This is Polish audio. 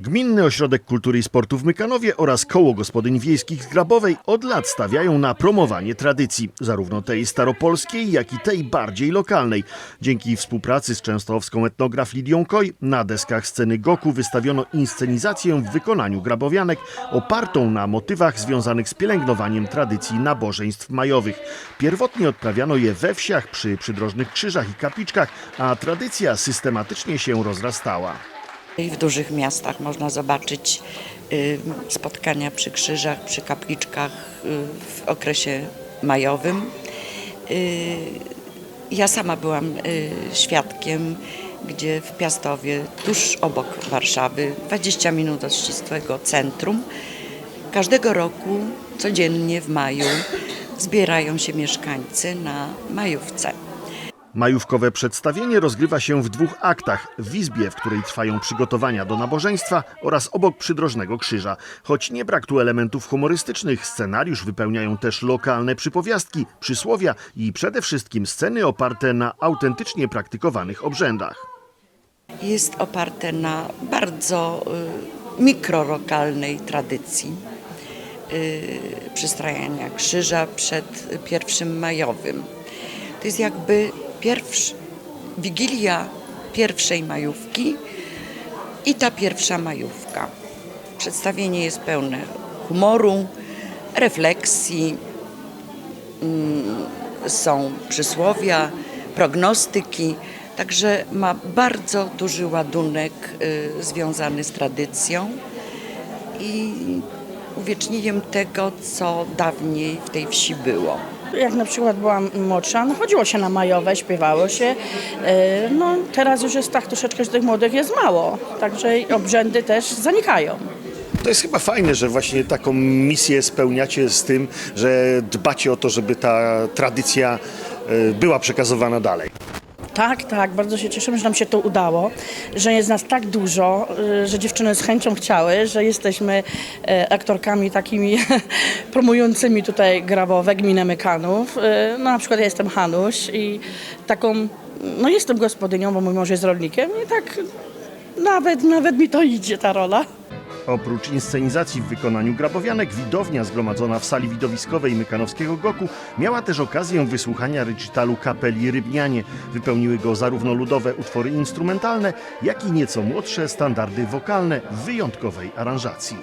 Gminny Ośrodek Kultury i Sportu w Mykanowie oraz Koło Gospodyń Wiejskich z Grabowej od lat stawiają na promowanie tradycji, zarówno tej staropolskiej, jak i tej bardziej lokalnej. Dzięki współpracy z częstochowską etnograf Lidią Koj na deskach sceny Goku wystawiono inscenizację w wykonaniu grabowianek opartą na motywach związanych z pielęgnowaniem tradycji nabożeństw majowych. Pierwotnie odprawiano je we wsiach przy przydrożnych krzyżach i kapliczkach, a tradycja systematycznie się rozrastała. I w dużych miastach można zobaczyć y, spotkania przy krzyżach, przy kapliczkach y, w okresie majowym. Y, Ja sama byłam świadkiem, gdzie w Piastowie, tuż obok Warszawy, 20 minut od ścisłego centrum, każdego roku, codziennie w maju, zbierają się mieszkańcy na majówce. Majówkowe przedstawienie rozgrywa się w dwóch aktach. W izbie, w której trwają przygotowania do nabożeństwa oraz obok przydrożnego krzyża. Choć nie brak tu elementów humorystycznych, scenariusz wypełniają też lokalne przypowiastki, przysłowia i przede wszystkim sceny oparte na autentycznie praktykowanych obrzędach. jest oparte na bardzo y, mikrolokalnej tradycji y, przystrajania krzyża przed pierwszym majowym. To jest jakby pierwszy, wigilia pierwszej majówki i ta pierwsza majówka. Przedstawienie jest pełne humoru, refleksji, są przysłowia, prognostyki, także ma bardzo duży ładunek y, związany z tradycją i uwiecznieniem tego, co dawniej w tej wsi było. Jak na przykład byłam młodsza, no chodziło się na majowe, śpiewało się. E, No teraz już jest tak troszeczkę, że tych młodych jest mało, także obrzędy też zanikają. To jest chyba fajne, że właśnie taką misję spełniacie z tym, że dbacie o to, żeby ta tradycja e, była przekazywana dalej. Tak, tak, bardzo się cieszymy, że nam się to udało, że jest nas tak dużo, y, że dziewczyny z chęcią chciały, że jesteśmy e, aktorkami takimi promującymi tutaj Grabowe, gminę Mykanów. Y, No na przykład ja jestem Hanuś i taką, no jestem gospodynią, bo mój mąż jest rolnikiem i tak nawet, nawet mi to idzie ta rola. Oprócz inscenizacji w wykonaniu grabowianek, widownia zgromadzona w sali widowiskowej Mykanowskiego Goku miała też okazję wysłuchania recitalu kapeli Rybnianie. Wypełniły go zarówno ludowe utwory instrumentalne, jak i nieco młodsze standardy wokalne w wyjątkowej aranżacji.